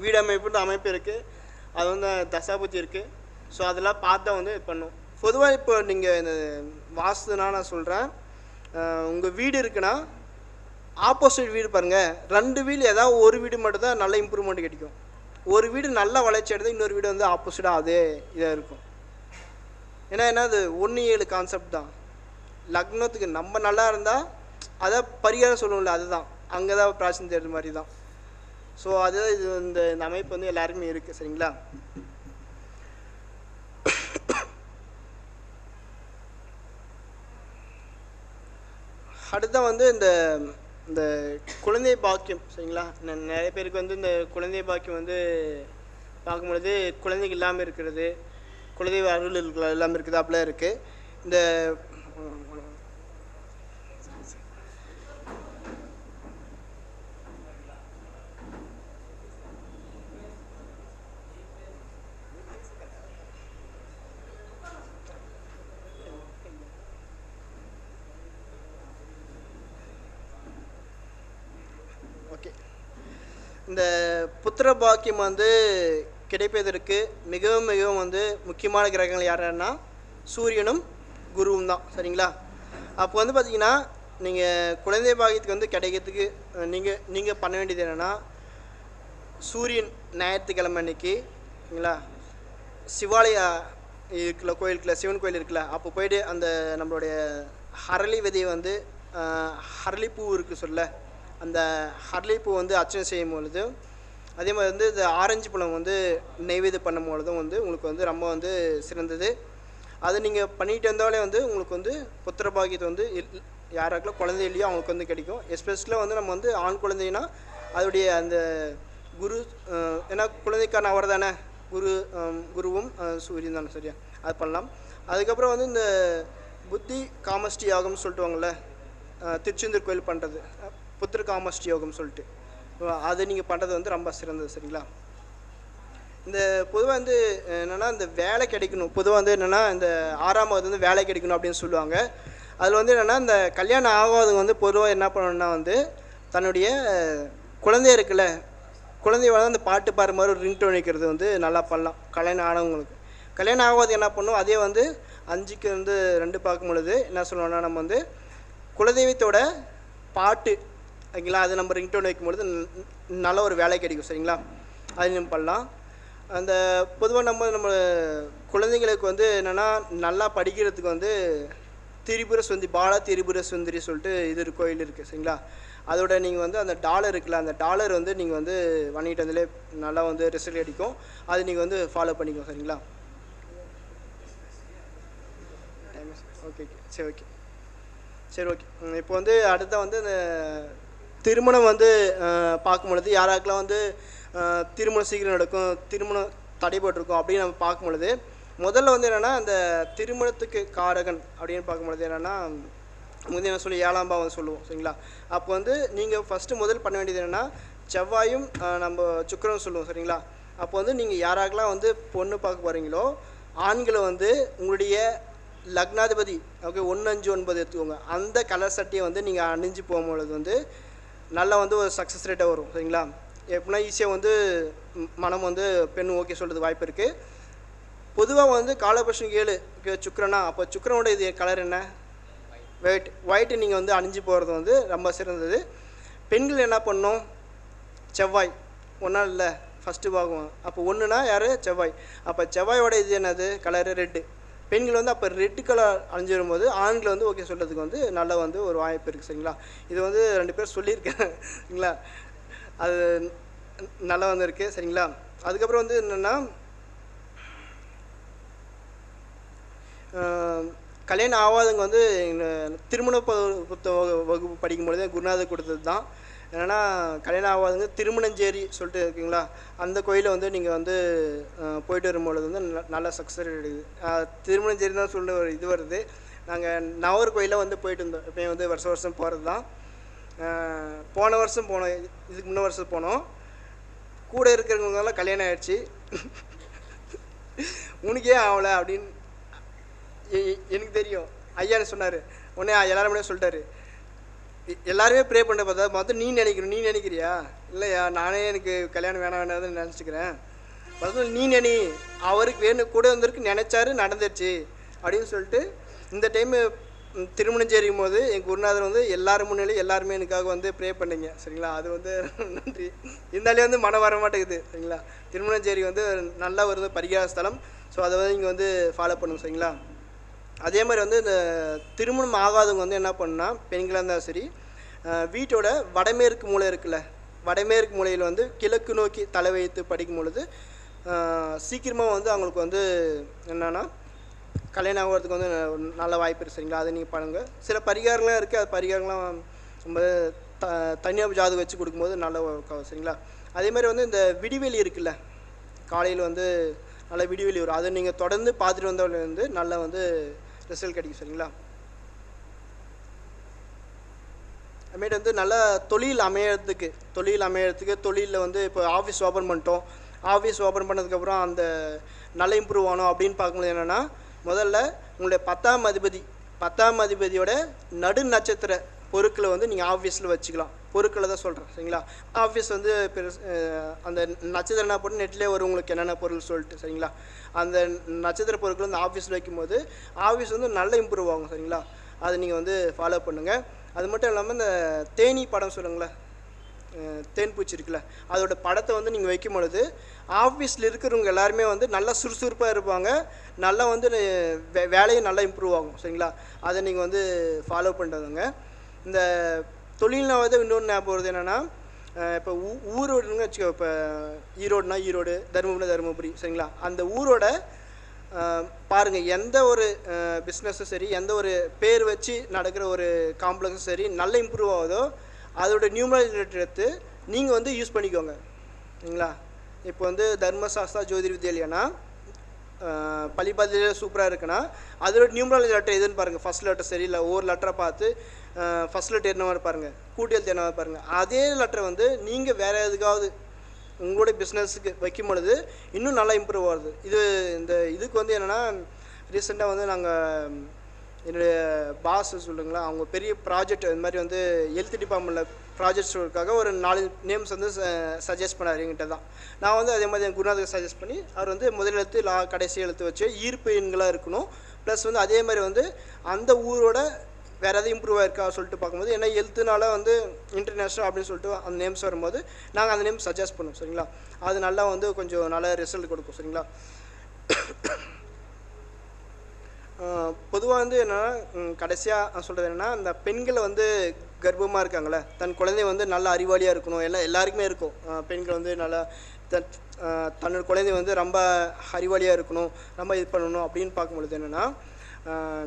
வீடு அமைப்புன்ற அமைப்பு இருக்குது அது வந்து தசாபுத்தி இருக்குது ஸோ அதெல்லாம் பார்த்தா வந்து இது பண்ணும். பொதுவாக இப்போ நீங்கள் இந்த வாஸ்துனா நான் சொல்கிறேன் உங்கள் வீடு இருக்குன்னா ஆப்போசிட் வீடு பாருங்கள் ரெண்டு வீடு ஏதாவது ஒரு வீடு மட்டும் தான் நல்ல இம்ப்ரூவ்மெண்ட் கிடைக்கும். ஒரு வீடு நல்லா வளர்ச்சி அடைந்து இன்னொரு வீடு வந்து ஆப்போசிட்டாக அதே இதாக இருக்கும். ஏன்னா என்ன அது ஒன்று ஏழு கான்செப்ட் தான். லக்னத்துக்கு நம்ம நல்லா இருந்தால் அதை பரிகாரம் சொல்லுவோம்ல அதுதான். அங்கே தான் பிராச்சனை தேடுற மாதிரி தான். ஸோ அதுதான் இது இந்த அமைப்பு வந்து எல்லாருமே இருக்குது சரிங்களா? அடுத்த வந்து இந்த இந்த குழந்தை பாக்கியம் சரிங்களா? நிறைய பேருக்கு வந்து இந்த குழந்தை பாக்கியம் வந்து பார்க்கும்பொழுது குழந்தைங்க இல்லாமல் இருக்கிறது குலதெய்வ அருள் இல்லாமல் இருக்குது அப்படிலாம் இருக்குது இந்த ஓகே இந்த புத்திர பாக்கியம் வந்து கிடைப்பதற்கு மிகவும் மிகவும் வந்து முக்கியமான கிரகங்கள் யாருன்னா சூரியனும் குருவும் தான். சரிங்களா? அப்போ வந்து பார்த்தீங்கன்னா நீங்கள் குழந்தை பாக்கியத்துக்கு வந்து கிடைக்கிறதுக்கு நீங்கள் நீங்கள் பண்ண வேண்டியது என்னென்னா சூரியன் ஞாயிற்றுக்கிழமை அன்னைக்கு சரிங்களா? சிவாலயா இருக்குல்ல கோயில் சிவன் கோயில் இருக்குல்ல அப்போ போயிட்டு அந்த நம்மளுடைய ஹரளி விதையை வந்து ஹரளிப்பூ இருக்குது சொல்ல அந்த அரளிப்பூ வந்து அர்ச்சனை செய்யும் பொழுது அதே மாதிரி வந்து இந்த ஆரஞ்சு பழம் வந்து நெய்வேதம் பண்ணும் பொழுதும் வந்து உங்களுக்கு வந்து ரொம்ப வந்து சிறந்தது. அதை நீங்கள் பண்ணிட்டு வந்தாலே வந்து உங்களுக்கு வந்து புத்திர பாக்கியத்தை வந்து யாராக்கெல்லாம் குழந்தை இல்லையோ அவங்களுக்கு வந்து கிடைக்கும். எஸ்பெஷலாக வந்து நம்ம வந்து ஆண் குழந்தைனா அதோடைய அந்த குரு ஏன்னா குழந்தைக்கான அவர் தானே. குரு குருவும் சூரியன் தானே சரியா? அது பண்ணலாம். அதுக்கப்புறம் வந்து இந்த புத்தி காமஸ்டி யாகம்னு சொல்லிட்டுவாங்கள்ல அஹ், திருச்செந்தூர் கோயில் பண்ணுறது புத்திர காமஸ்ட் யோகம் சொல்லிட்டு அது நீங்கள் பண்ணுறது வந்து ரொம்ப சிறந்தது சரிங்களா? இந்த பொதுவாக வந்து என்னென்னா இந்த வேலை கிடைக்கணும். பொதுவாக வந்து என்னென்னா இந்த ஆறாமாவது வந்து வேலை கிடைக்கணும் அப்படின்னு சொல்லுவாங்க. அதில் வந்து என்னென்னா இந்த கல்யாணம் ஆகாதவங்க வந்து பொதுவாக என்ன பண்ணணும்னா வந்து தன்னுடைய குழந்தை இருக்குல்ல குழந்தைய வந்து அந்த பாட்டு பாடுற மாதிரி ஒரு ரிங்டோன் வைக்கிறது வந்து நல்லா பண்ணலாம் கல்யாணம் ஆனவங்களுக்கு. கல்யாணம் ஆகாது என்ன பண்ணும் அதே வந்து அஞ்சுக்கு வந்து ரெண்டு பார்க்கும் பொழுது என்ன சொல்லுவோம்னா நம்ம வந்து குலதெய்வத்தோட பாட்டு ஓகேங்களா அது நம்ம ரிங்டோன் வைக்கும்பொழுது நல்ல ஒரு வேலை கிடைக்கும் சரிங்களா? அது நம்ம பண்ணலாம். அந்த பொதுவாக நம்ம நம்ம குழந்தைங்களுக்கு வந்து என்னென்னா நல்லா படிக்கிறதுக்கு வந்து திரிபுர சுந்தி பாலா திரிபுர சுந்தரி சொல்லிட்டு இது ஒரு கோயில் இருக்குது சரிங்களா? அதோட நீங்கள் வந்து அந்த டாலர் இருக்குல்ல அந்த டாலர் வந்து நீங்கள் வந்து வாங்கிட்டு வந்தாலே நல்லா வந்து ரிசல்ட் அடிக்கும். அது நீங்கள் வந்து ஃபாலோ பண்ணிக்கோ சரிங்களா? ஓகே ஓகே சரி ஓகே சரி ஓகே இப்போ வந்து அடுத்த வந்து இந்த திருமணம் வந்து பார்க்கும்பொழுது பார்க்கும் பொழுது யாராக்கெல்லாம் வந்து திருமணம் சீக்கிரம் நடக்கும் திருமணம் தடைபட்டிருக்கும் அப்படின்னு நம்ம பார்க்கும் பொழுது முதல்ல வந்து என்னென்னா அந்த திருமணத்துக்கு காரகன் அப்படின்னு பார்க்கும் பொழுது என்னென்னா முந்தைய என்ன சொல்லி ஏழாம் பாவம் சொல்லுவோம் சரிங்களா? அப்போ வந்து நீங்கள் ஃபஸ்ட்டு முதல் பண்ண வேண்டியது என்னென்னா செவ்வாயும் நம்ம சுக்கிரனும் சொல்லுவோம் சரிங்களா? அப்போ வந்து நீங்கள் யாராக்கெல்லாம் வந்து பொண்ணு பார்க்க போகிறீங்களோ ஆண்களை வந்து உங்களுடைய லக்னாதிபதி ஓகே ஒன்று அஞ்சு ஒன்பது எடுத்துக்கோங்க. அந்த கலர் சட்டையை வந்து நீங்கள் அணிஞ்சு போகும்பொழுது வந்து நல்லா வந்து ஒரு சக்ஸஸ் ரேட்டாக வரும் சரிங்களா? எப்படின்னா ஈஸியாக வந்து மனம் வந்து பெண் ஓகே சொல்கிறது வாய்ப்பு இருக்குது பொதுவாக வந்து காலபட்சம் ஏழு சுக்கரனா அப்போ சுக்கரனோட இது கலர் என்ன? ஒயிட் ஒயிட்டு நீங்கள் வந்து அணிஞ்சு போகிறது வந்து ரொம்ப சிறந்தது. பெண்கள் என்ன பண்ணும்? செவ்வாய். ஒன்றா இல்லை ஃபஸ்ட்டு பாகம். அப்போ ஒன்றுனா யார்? செவ்வாய். அப்போ செவ்வாயோட இது என்னது? கலரு ரெட்டு பெண்கள் வந்து அப்போ ரெட்டு கலர் அணிஞ்சிடும் போது ஆண்கள் வந்து ஓகே சொல்கிறதுக்கு வந்து நல்ல வந்து ஒரு வாய்ப்பு இருக்குது சரிங்களா? இது வந்து ரெண்டு பேர் சொல்லியிருக்கேன் சரிங்களா? அது நல்லா நல்லா இருக்குது சரிங்களா? அதுக்கப்புறம் வந்து என்னென்னா கல்யாணம் ஆகாதவங்க வந்து திருமண புத்தக வகுப்பு படிக்கும் பொழுதே குருநாதர் கொடுத்தது தான் என்னென்னா கல்யாணம் ஆகாதவங்க திருமணஞ்சேரி சொல்லிட்டு இருக்கீங்களா? அந்த கோயிலை வந்து நீங்கள் வந்து போயிட்டு வரும்பொழுது வந்து நல்ல நல்ல சக்ஸஸ் கிடைக்குது திருமணஞ்சேரி தான் சொல்லிட்டு ஒரு இது வருது. நாங்கள் நவர் கோயிலில் வந்து போயிட்டு இருந்தோம். எப்பயும் வந்து வருஷம் வருஷம் போகிறது தான் போன வருஷம் போனோம். இதுக்கு முன்ன வருஷம் போனோம். கூட இருக்கிறவங்கெல்லாம் கல்யாணம் ஆயிடுச்சு. உனக்கே ஆகலை அப்படின்னு எ- எனக்கு தெரியும். ஐயான்னு சொன்னார். உடனே எல்லாரும் முன்னாடியே சொல்லிட்டாரு. எல்லாருமே ப்ரே பண்ண பார்த்தா மொத்தம் நீ நினைக்கணும் நீ நினைக்கிறியா? இல்லையா நானே எனக்கு கல்யாணம் வேணாம் வேணாம்னு நினச்சிக்கிறேன். மொத்தம் நீ நினை அவருக்கு வேணும் கூட வந்திருக்கு நினச்சாரு நடந்துருச்சு. அப்படின்னு சொல்லிட்டு இந்த டைமு திருமணம் சேரும் போது என் குருநாதர் வந்து எல்லாரும் முன்னாடி எல்லாருமே எனக்காக வந்து ப்ரே பண்ணிங்க. சரிங்களா? அது வந்து நன்றி. இருந்தாலே வந்து மனம் வர மாட்டேங்குது. சரிங்களா? திருமணஞ்சேரி வந்து நல்ல ஒரு பரிகார ஸ்தலம். ஸோ அதை வந்து இங்கே வந்து ஃபாலோ பண்ணுங்க. சரிங்களா? அதே மாதிரி வந்து இந்த திருமணம் ஆகாதவங்க வந்து என்ன பண்ணுன்னா பெண்களாக இருந்தாலும் சரி வீட்டோட வடமேற்கு மூலை இருக்குல்ல வடமேற்கு மூலையில் வந்து கிழக்கு நோக்கி தலை வைத்து படிக்கும் பொழுது சீக்கிரமாக வந்து அவங்களுக்கு வந்து என்னென்னா கல்யாணம் ஆகிறதுக்கு வந்து ந- நல்ல வாய்ப்பு இருக்குது சரிங்களா? அதை நீங்கள் பண்ணுங்கள் சில பரிகாரங்களாம் இருக்குது அது பரிகாரங்களாம் நம்ம த தனியாக ஜாதகம் வச்சு கொடுக்கும்போது நல்ல சரிங்களா? அதே மாதிரி வந்து இந்த விடிவெளி இருக்குல்ல காலையில் வந்து நல்ல விடிவெளி வரும். அதை நீங்கள் தொடர்ந்து பார்த்துட்டு வந்தவங்க வந்து நல்லா வந்து ரிசல்ட் கிடைக்கும் சரிங்களா? அதுமாரி வந்து நல்ல தொழில் அமையறதுக்கு தொழில் அமையறதுக்கு தொழிலில் வந்து இப்போ ஆஃபீஸ் ஓப்பன் பண்ணிட்டோம். ஆஃபீஸ் ஓப்பன் பண்ணதுக்கப்புறம் அந்த நல்ல இம்ப்ரூவ் ஆகணும் அப்படின்னு பார்க்கும்போது என்னென்னா முதல்ல உங்களுடைய பத்தாம் அதிபதி பத்தாம் அதிபதியோட நடு நட்சத்திர பொருட்களை வந்து நீங்கள் ஆஃபீஸில் வச்சுக்கலாம். பொருட்களை தான் சொல்கிறேன் சரிங்களா? ஆஃபீஸ் வந்து பெருசு அந்த நட்சத்திரம் என்ன போட்டு நெட்லேயே வரும் உங்களுக்கு என்னென்ன பொருள் சொல்லிட்டு சரிங்களா? அந்த நட்சத்திர பொருட்கள் வந்து ஆஃபீஸில் வைக்கும்போது ஆஃபீஸ் வந்து நல்ல இம்ப்ரூவ் ஆகும் சரிங்களா? அதை நீங்கள் வந்து ஃபாலோ பண்ணுங்கள் அது மட்டும் இல்லாமல் இந்த தேனி படம் சொல்லுங்களேன். தேன் பூச்சி இருக்குல்ல அதோட படத்தை வந்து நீங்கள் வைக்கும் பொழுது ஆஃபீஸில் இருக்கிறவங்க எல்லாருமே வந்து நல்லா சுறுசுறுப்பாக இருப்பாங்க. நல்லா வந்து வே வேலையும் நல்லா இம்ப்ரூவ் ஆகும் சரிங்களா? அதை நீங்கள் வந்து ஃபாலோ பண்ணுறதுங்க இந்த தொழில்னா வந்து இன்னொன்று ஞாபகம் வருது என்னென்னா இப்போ ஊ ஊரோடுன்னு வச்சுக்கோ இப்போ ஈரோடுனா ஈரோடு தருமபுரி தருமபுரி சரிங்களா? அந்த ஊரோட பாருங்கள் பாருங்க எந்த ஒரு பிஸ்னஸும் சரி எந்த ஒரு பேர் வச்சு நடக்கிற ஒரு காம்ப்ளெக்ஸும் சரி நல்ல இம்ப்ரூவ் ஆகுதோ அதோட நியூமரல் எடுத்து நீங்கள் வந்து யூஸ் பண்ணிக்கோங்க சரிங்களா? இப்போ வந்து தர்மசாஸ்தா ஜோதிர் வித்யாலயானா பள்ளிப்பாதையில் சூப்பராக இருக்குன்னா அதோட நியூமரல் லெட்டர் எதுன்னு பாருங்கள் ஃபஸ்ட் லெட்டர் சரி இல்லை ஒவ்வொரு லெட்டரை பார்த்து ஃபஸ்ட் லெட்டர் என்ன மாதிரி பாருங்கள் கூட்டி எழுத்து என்ன பாருங்கள் அதே லெட்டரை வந்து நீங்கள் வேறு எதுக்காவது உங்களுடைய பிஸ்னஸுக்கு வைக்கும் பொழுது இன்னும் நல்லா இம்ப்ரூவ் ஆகுது. இது இந்த இதுக்கு வந்து என்னென்னா ரீசெண்டாக வந்து நாங்கள் என்னுடைய பாஸ் சொல்லுங்களா அவங்க பெரிய ப்ராஜெக்ட் இந்த மாதிரி வந்து ஹெல்த் டிபார்ட்மெண்ட்டில் ப்ராஜெக்ட்ஸ்க்காக ஒரு நாலு நேம்ஸ் வந்து சஜஸ்ட் பண்ணார் எங்கிட்ட தான். நான் வந்து அதே மாதிரி என் குருநாதர் சஜஸ்ட் பண்ணி அவர் வந்து முதல் எழுத்து லா கடைசி எழுத்து வச்சு ஈர்ப்பு எண்களாக இருக்கணும். ப்ளஸ் வந்து அதே மாதிரி வந்து அந்த ஊரோட வேறு எதாவது இம்ப்ரூவ் ஆயிருக்கா சொல்லிட்டு பார்க்கும்போது ஏன்னா எழுத்துனால வந்து இன்டர்நேஷ்னல் அப்படின்னு சொல்லிட்டு அந்த நேம்ஸ் வரும்போது நாங்கள் அந்த நேம் சஜஸ்ட் பண்ணுவோம் சரிங்களா? அது நல்லா வந்து கொஞ்சம் நல்ல ரிசல்ட் கொடுக்கும் சரிங்களா? பொதுவாக வந்து என்னென்னா கடைசியாக சொல்கிறது என்னென்னா இந்த பெண்கள் வந்து கர்ப்பமாக இருக்காங்களே தன் குழந்தை வந்து நல்ல அறிவாளியாக இருக்கணும் எல்லாம் எல்லாருக்குமே இருக்கும். பெண்கள் வந்து நல்லா தன் தன்னோட குழந்தை வந்து ரொம்ப அறிவாளியாக இருக்கணும் ரொம்ப இது பண்ணணும் அப்படின்னு பார்க்கும்பொழுது என்னென்னா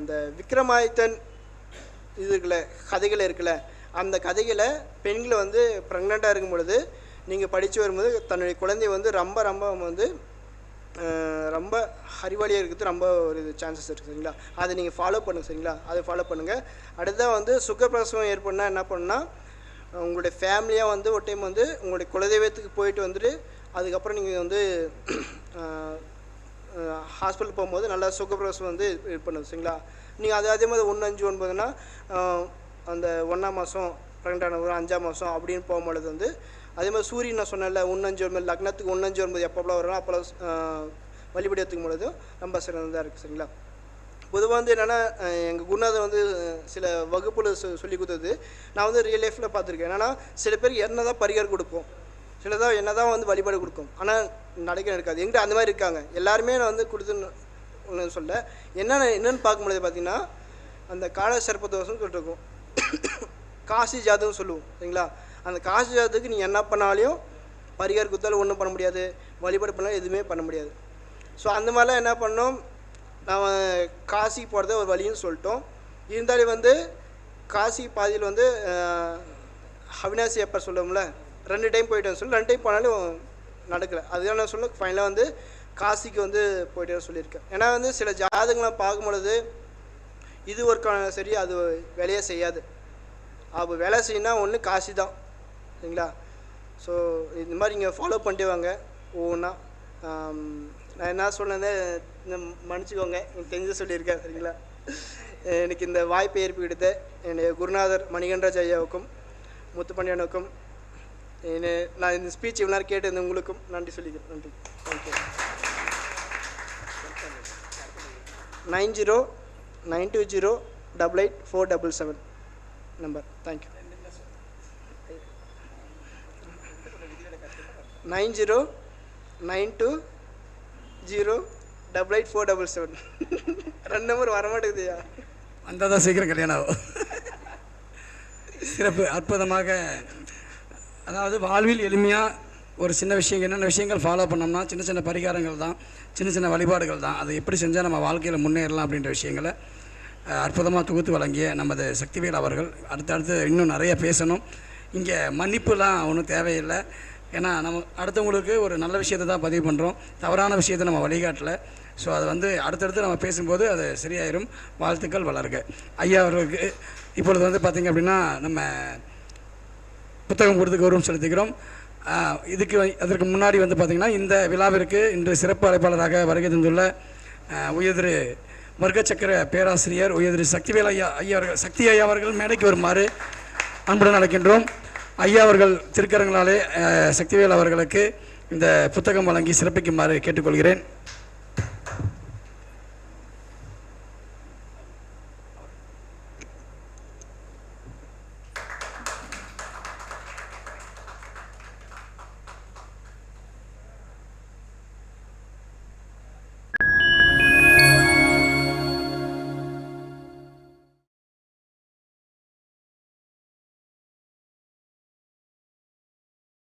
இந்த விக்ரமாதித்தன் இது இருக்குல்ல கதைகள் இருக்குல்ல அந்த கதைகளை பெண்களை வந்து ப்ரெக்னெண்ட்டாக இருக்கும் பொழுது நீங்கள் படித்து வரும்போது தன்னுடைய குழந்தை வந்து ரொம்ப ரொம்ப வந்து ரொம்ப அறிவாளியாக இருக்கிறது ரொம்ப ஒரு சான்சஸ் இருக்குது சரிங்களா? அதை நீங்கள் ஃபாலோ பண்ணுங்கள் சரிங்களா? அதை ஃபாலோ பண்ணுங்கள் அடுத்ததாக வந்து சுகப்பிரசவம் ஏற்படனா என்ன பண்ணுன்னா உங்களுடைய ஃபேமிலியாக வந்து ஒரு டைம் வந்து உங்களுடைய குலதெய்வத்துக்கு போயிட்டு வந்துட்டு அதுக்கப்புறம் நீங்கள் வந்து ஹாஸ்பிட்டல் போகும்போது நல்லா சுகப்பிரசவம் வந்து இது பண்ணுது சரிங்களா? நீங்கள் அது அதே மாதிரி ஒன்று அஞ்சு ஒன்பதுனா அந்த ஒன்றாம் மாதம் ப்ரெக்னென்ட் ஒரு அஞ்சாம் மாதம் அப்படின்னு போகும்பொழுது வந்து அதே மாதிரி சூரியன் நான் சொன்னேன்ல அஞ்சு ஒன்பது லக்னத்துக்கு அஞ்சு ஒன்பது எப்போலாம் வரும் அப்போலாம் வழிபடி எடுத்துக்கும் பொழுது ரொம்ப சிறந்ததாக இருக்குது சரிங்களா? பொதுவாக வந்து என்னென்னா எங்கள் குருநாதர் வந்து சில வகுப்பில் சொ சொல்லி கொடுத்தது. நான் வந்து ரியல் லைஃப்பில் பார்த்துருக்கேன். என்னென்னா சில பேருக்கு என்ன தான் பரிகாரம் கொடுப்போம் சிலதாக என்ன தான் வந்து வழிபாடு கொடுக்கும். ஆனால் நடக்க இருக்காது எங்கிட்ட அந்த மாதிரி இருக்காங்க. எல்லாருமே நான் வந்து கொடுத்து ஒன்று சொல்ல என்னென்ன என்னென்னு பார்க்கும்பொழுது பார்த்தீங்கன்னா அந்த கால சர்ப்ப தோஷம்னு சொல்லிட்டு இருக்கும் காசி ஜாதகம் சொல்லுவோம் சரிங்களா? அந்த காசி ஜாதத்துக்கு நீங்கள் என்ன பண்ணாலையும் பரிகாரம் கொடுத்தாலும் ஒன்றும் பண்ண முடியாது. வழிபாடு பண்ணாலும் எதுவுமே பண்ண முடியாது. ஸோ அந்த மாதிரிலாம் என்ன பண்ணோம்? நாம் காசி போகிறத ஒரு வழின்னு சொல்லிட்டோம். இருந்தாலும் வந்து காசி பாதியில் வந்து அவினாசி அப்பர் சொல்லுவோம்ல ரெண்டு டைம் போயிட்டேன்னு சொல்லி ரெண்டு டைம் போனாலும் நடக்கலை. அதுதான் நான் சொல்ல ஃபைனலாக வந்து காசிக்கு வந்து போயிட்டே சொல்லியிருக்கேன். ஏன்னா வந்து சில ஜாதகங்களாம் பார்க்கும் பொழுது இது ஒர்க் சரி அது வேலையே செய்யாது. அப்போ வேலை செய்யணும்னா ஒன்று காசி தான். சரிங்களா? ஸோ இந்த மாதிரி இங்கே ஃபாலோ பண்ணிட்டு வாங்க. ஒவ்வொன்றா நான் என்ன சொன்னதே மன்னிச்சுக்கோங்க. எனக்கு தெரிஞ்சு சொல்லியிருக்கேன். சரிங்களா? எனக்கு இந்த வாய்ப்பை ஏற்படுத்த என்னுடைய குருநாதர் மணிகண்டராஜ் ஐயாவுக்கும் முத்துப்பண்டியனுக்கும் என்ன நான் இந்த ஸ்பீச் இவ்வளோ நேரம் கேட்டு உங்களுக்கும் நன்றி சொல்லிக்கிறேன். நன்றி. Thank you nine zero nine two zero double eight four double seven. Number. Thank you nine zero nine two zero double eight four double seven. ரெண்டு நம்பர் வரமாட்டேங்குதுயா வந்தால் தான் சீக்கிரம் கல்யாணம் ஆகும். சிறப்பு அற்புதமாக அதாவது வாழ்வில் எளிமையாக ஒரு சின்ன விஷயம் என்னென்ன விஷயங்கள் ஃபாலோ பண்ணோம்னா சின்ன சின்ன பரிகாரங்கள் தான் சின்ன சின்ன வழிபாடுகள் தான். அதை எப்படி செஞ்சால் நம்ம வாழ்க்கையில் முன்னேறலாம் அப்படின்ற விஷயங்களை அற்புதமாக தொகுத்து வழங்கிய நமது சக்திவேல் அவர்கள். அடுத்தடுத்து இன்னும் நிறைய பேசணும். இங்கே மன்னிப்புலாம் ஒன்றும் தேவையில்லை. ஏன்னா நம்ம அடுத்தவங்களுக்கு ஒரு நல்ல விஷயத்தை தான் பதிவு பண்ணுறோம் தவறான விஷயத்தை நம்ம வழிகாட்டலை. ஸோ அது வந்து அடுத்தடுத்து நம்ம பேசும்போது அது சரியாயிரும். வாழ்த்துக்கள் வளர்க. ஐயா அவர்களுக்கு இப்பொழுது வந்து பார்த்திங்க அப்படின்னா நம்ம புத்தகம் கொடுத்து கௌரவம் செலுத்துகிறோம். இதுக்கு அதற்கு முன்னாடி வந்து பார்த்திங்கன்னா இந்த விழாவிற்கு இன்று சிறப்பு அழைப்பாளராக வருகை தந்துள்ள ஆஹ் உயர்திரு பேராசிரியர் உயர்திரு சக்திவேல் ஐயா ஐயா அவர்கள் சக்தி ஐயா அவர்கள் மேடைக்கு வருமாறு அன்புடன் அழைக்கின்றோம். ஐயா அவர்கள் திருக்கரங்களாலே சக்திவேல் அவர்களுக்கு இந்த புத்தகம் வழங்கி சிறப்பிக்குமாறு கேட்டுக்கொள்கிறேன்.